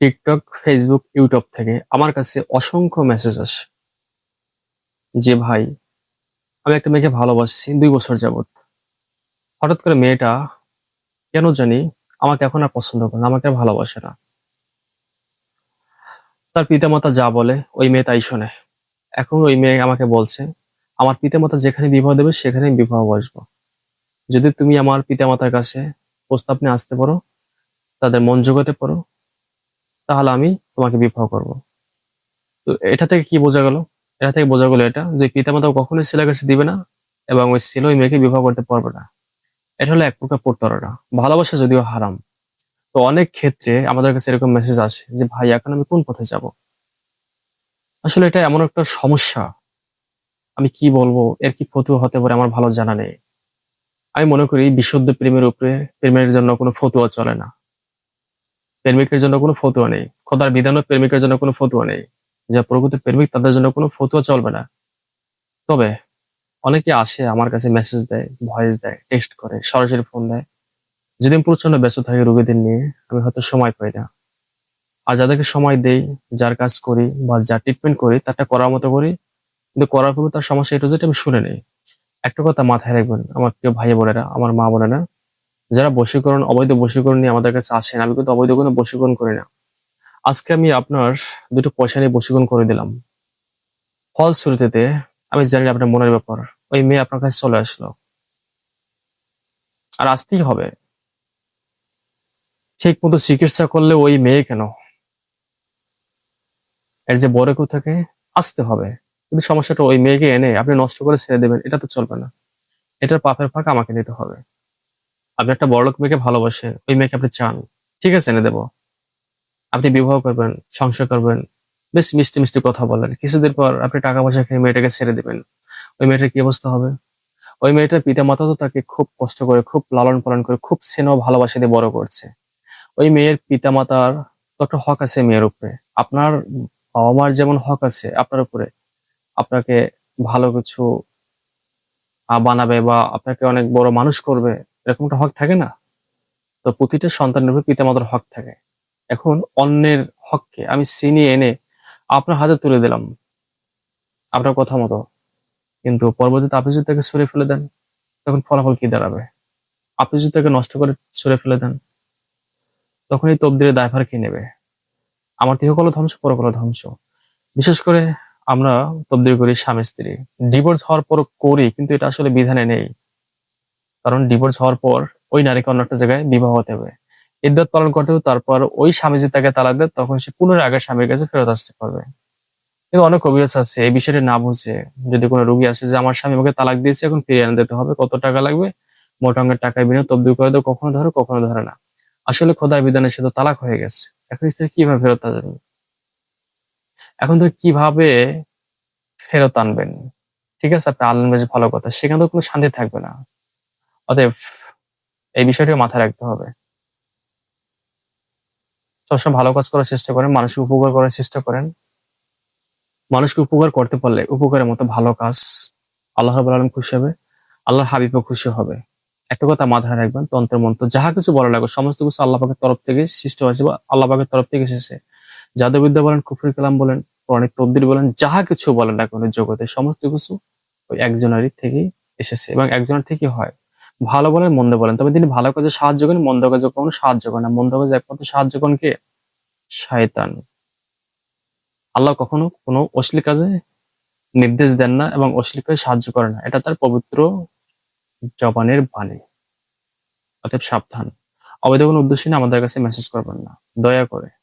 TikTok Facebook YouTube থেকে আমার কাছে অসংখ্য মেসেজ আসে যে, ভাই, আমি একটা মেয়েকে ভালোবাসছি, দুই বছর যাবত হঠাৎ করে মেয়েটা, কেন জানি আমাকে এখন আর পছন্দ করে না, আমাকে আর ভালোবাসে না। তার পিতামাতা যা বলে, ওই মেয়ে তাই শোনে। এখন ওই মেয়ে আমাকে বলছে, আমার পিতামাতা যেখানে বিবাহ দেবে সেখানে বিবাহ বসবো। যদি তুমি আমার পিতামাতার কাছে প্রস্তাব নিয়ে আসতে পারো, তাদের মন জোগাতে পারো তাহলে আমি তোমাকে বিবাহ করব। তো এটা থেকে কি বোঝা গেল? এটা থেকে বোঝা গেল এটা যে পিতামাতা কখনোই ছেলের কাছে দিবে না এবং ওই ছেলে ওই মেয়েকে বিবাহ করতে পারবে না। এটা হলো এক প্রকার প্রতারণা। ভালোবাসা যদিও হারাম। তো অনেক ক্ষেত্রে আমাদের কাছে এরকম মেসেজ আসে যে, ভাই, এখন আমি কোন পথে যাব? আসলে এটা এমন একটা সমস্যা। আমি কি বলব? এর কি ফতুয়া হতে পারে আমার ভালো জানা নেই। আমি মনে করি বিশুদ্ধ প্রেমের উপরে প্রেমের জন্য কোনো ফতুয়া চলে না। প্রেমিকের জন্য কোনো ফতুয়া নেই। খোদার বিধানও প্রেমিকের জন্য কোনো ফতুয়া নেই। যা প্রকৃত প্রেমিক তাদের জন্য কোনো ফতুয়া চলবে না। তবে অনেকে আসে আমার কাছে মেসেজ দেয় ভয়েস দেয় টেক্সট করে, সরাসরি ফোন দেয়। যদি আমি প্রচণ্ড ব্যস্ত থাকি রোগীদের নিয়ে, আমি হয়তো সময় পাই না। আর যাদেরকে সময় দেই, যার কাজ করি বা যা ট্রিটমেন্ট করি, তারটা করার মতো করি, কিন্তু করার পরে তার সমস্যা এটা যেটা আমি শুনে নেই। একটা কথা মাথায় রাখবেন, আমার প্রিয় ভাই বোনেরা, আমার মা বোনেরা যারা বশীকরণ, অবৈধ বশীকরণ নিয়ে আমাদের কাছে আসেন, আমি কিন্তু অবৈধ কোনো বশীকরণ করি না। আজকে আমি আপনার দুটো পয়সা নিয়ে বশীকরণ করে দিলাম। ফল শুরুতে আমি জানি আপনার মনের ব্যাপার, ওই মেয়ে আপনার কাছে চলে আসলো। আর আসতেই হবে? ঠিক মতো চিকিৎসা করলে ওই মেয়ে কেন? এর যে বড় কেউ থাকে, আসতে হবে। কিন্তু সমস্যাটা ওই মেয়েকে এনে আপনি নষ্ট করে ছেড়ে দেবেন, এটা তো চলবে না। এটার পাপের ফাঁক আমাকে নিতে হবে। আপনি একটা বড়লোক মেয়েকে ভালোবাসে, ওই মেয়েকে আপনি চান, ঠিক আছে, এনে দেবো। আপনি বিবাহ করবেন, সংসার করবেন, বেশ মিষ্টি মিষ্টি কথা বলেন। কিছুদিন পর আপনি টাকা পয়সা খেয়ে মেয়েটাকে ছেড়ে দিবেন। ওই মেয়েটার কি অবস্থা হবে? ওই মেয়েটার পিতা মাতা তো তাকে খুব কষ্ট করে, খুব লালন পালন করে, খুব স্নেহ ভালোবাসা দিয়ে বড় করছে। ওই মেয়ের পিতা মাতার তো একটা হক আছে মেয়ের উপরে। আপনার বাবা মার যেমন হক আছে আপনার উপরে, আপনাকে ভালো কিছু বানাবে বা আপনাকে অনেক বড় মানুষ করবে এরকম একটা হক থাকে না? তো প্রতিটা সন্তানের উপর পিতামাতার হক থাকে। এখন অন্যের হককে আমি ছিনিয়ে এনে আপনার হাতে তুলে দিলাম। আপনার কথা মতো। কিন্তু পরবর্তীতে আপনি যদি তাকে সরে ফেলে দেন, তখন ফলাফল কি দাঁড়াবে? আপনি যদি তাকে নষ্ট করে সরে ফেলে দেন তখন এই তবদিরে দায়ভার কে নেবে? আমার দেহকল ধ্বংস পরকল ধ্বংস। বিশেষ করে আমরা তবদির করি স্বামী স্ত্রী ডিভোর্স হওয়ার পর করি, কিন্তু এটা আসলে বিধানে নেই। কারণ ডিভোর্স হওয়ার পর ওই নারীকে অন্য একটা জায়গায় বিবাহ হতে হবে। ইদ্যত পালন করতে হবে, তারপর ওই স্বামী যদি তাকে তালাক দেয়, তখন সে পুনরায় আগের স্বামীর কাছে ফেরত আসতে পারবে। কিন্তু অনেক কবিরাজ আছে, এই বিষয়টা না বুঝে যদি কোনো রোগী আসে যে, আমার স্বামী আমাকে তালাক দিয়েছে, এখন ফিরিয়ে এনে দিতে হবে, কত টাকা লাগবে? মোটা অঙ্কের টাকায় বিনিয়োগ, তবদিল করে দেবো কখনো ধরো, কখনো ধরে না। আসলে খোদার বিধানে সে তো তালাক হয়ে গেছে। এখন স্ত্রী কীভাবে ফেরত আসবেন এখন তো কীভাবে ফেরত আনবেন? ঠিক আছে, আপনি আনলেন বেশ ভালো কথা, সেখানে তো কোনো শান্তি থাকবে না। অতএব এই বিষয়টি মাথায় রাখতে হবে। সবসময় ভালো কাজ করার চেষ্টা করেন, মানুষকে উপকার করার চেষ্টা করেন। মানুষকে উপকার করতে পারলে উপকারের মতো ভালো কাজ আল্লাহ রাব্বুল আলামিন খুশি হবে, আল্লাহর হাবিবও খুশি হবে। একটা কথা মাথায় রাখবেন তন্ত্র মন্ত্র, যাহা কিছু বলা লাগবে, সমস্ত কিছু আল্লাহ পাকের তরফ থেকে সৃষ্টি হয়েছে বা আল্লাহ পাকের তরফ থেকে এসেছে। জাদুবিদ্যা বলেন, কুফরি কালাম বলেন, পৌরাণিক তদ্দির বলেন, যাহা কিছু বলেন না কোনো জগতে, সমস্ত কিছু ওই একজনেরই থেকেই এসেছে এবং একজনের থেকেই হয়। ভালো বলেন, মন্দ বলেন। তবে তিনি ভালো কাজে সাহায্য করেন, মন্দ কাজে কখনো সাহায্য করেন না। মন্দ কাজে একমাত্র সাহায্য করেন কে? শয়তান। আল্লাহ কখনো কোনো অশ্লীল কাজে নির্দেশ দেন না এবং অশ্লীল কাজে সাহায্য করে না। এটা তার পবিত্র জবানের বাণী। অতএব সাবধান। অবৈধ কোনো উদ্দেশ্যে আমাদের কাছে মেসেজ করবেন না। দয়া করে।